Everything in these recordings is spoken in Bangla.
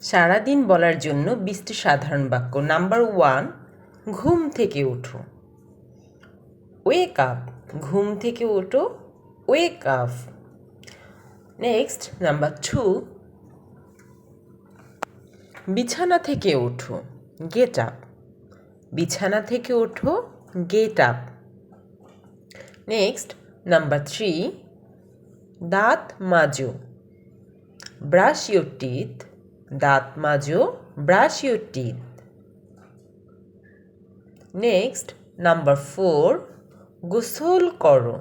সারাদিন বলার জন্য বিশটি সাধারণ বাক্য। নাম্বার ওয়ান, ঘুম থেকে ওঠো। ওয়েক আপ, ঘুম থেকে ওঠো, wake up. Next, number two, বিছানা থেকে ওঠো, গেট আপ। বিছানা থেকে ওঠো, get up. Next, number three, দাঁত মাজো। Brush your teeth. দাঁত মাজো brush your teeth next number four গোসল করো।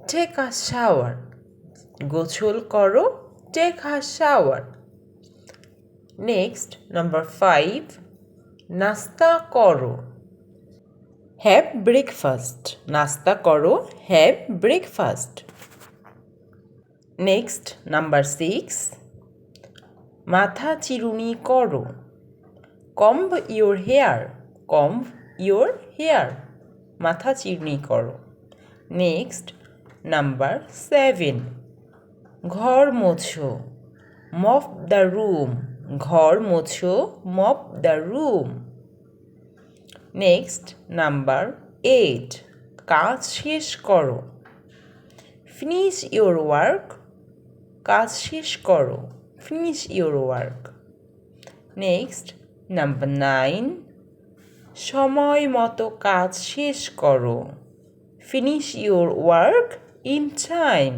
টেক আ শাওয়ার গোসল করো take a shower next number five নাস্তা করো। হ্যাভ ব্রেকফাস্ট নাস্তা করো have breakfast next number six মাথা চিরুনি করো। Comb your hair, comb your hair, মাথা চিরুনি করো। Next, number seven. ঘর মোছো, মপ দ্য রুম, ঘর মোছো, mop the room. Next, number eight. কাজ শেষ করো। ফিনিশ ইওর ওয়ার্ক, কাজ শেষ করো। Finish your work next number nine সময় মতো কাজ শেষ করো। Finish your work in time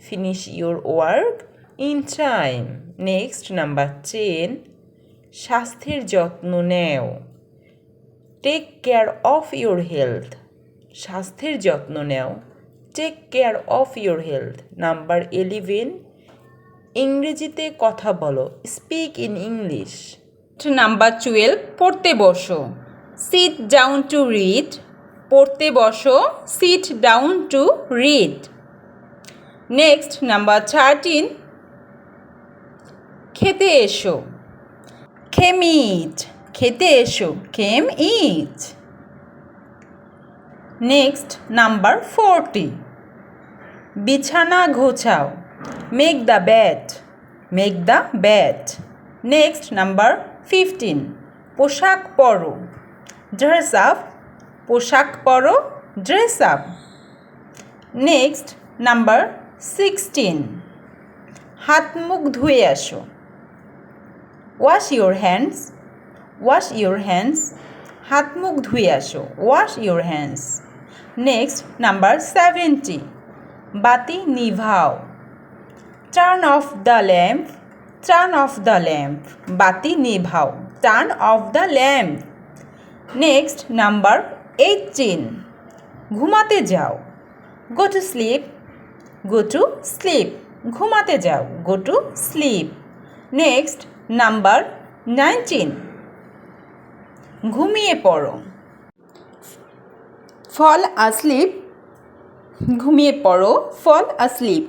finish your work in time next number ten স্বাস্থ্যের যত্ন নেও। Take care of your health স্বাস্থ্যের যত্ন নেও। Take care of your health number eleven ইংরেজিতে কথা বলো speak in English number twelve পড়তে বসো। সিট ডাউন টু রিড পড়তে বসো sit down to read next number thirteen খেতে এসো। খেম ইট খেতে এসো come eat next number forty বিছানা ঘোছাও make the bed make the bed next number fifteen পোশাক পরো ড্রেস আপ পোশাক পরো dress up next number sixteen হাত মুখ ধুয়ে আসো। Wash your hands wash your hands হাত মুখ ধুয়ে আসো। Wash your hands next number seventy বাতি নিভাও। Turn off the lamp turn off the lamp, বাতি নিভাও turn off the lamp. Next, number eighteen ঘুমাতে যাও। Go to sleep. Go to sleep. ঘুমাতে যাও। Go to sleep. Next, number nineteen ঘুমিয়ে পড়ো। ফল আসলিপ। ঘুমিয়ে পড়ো। ফল আসলিপ।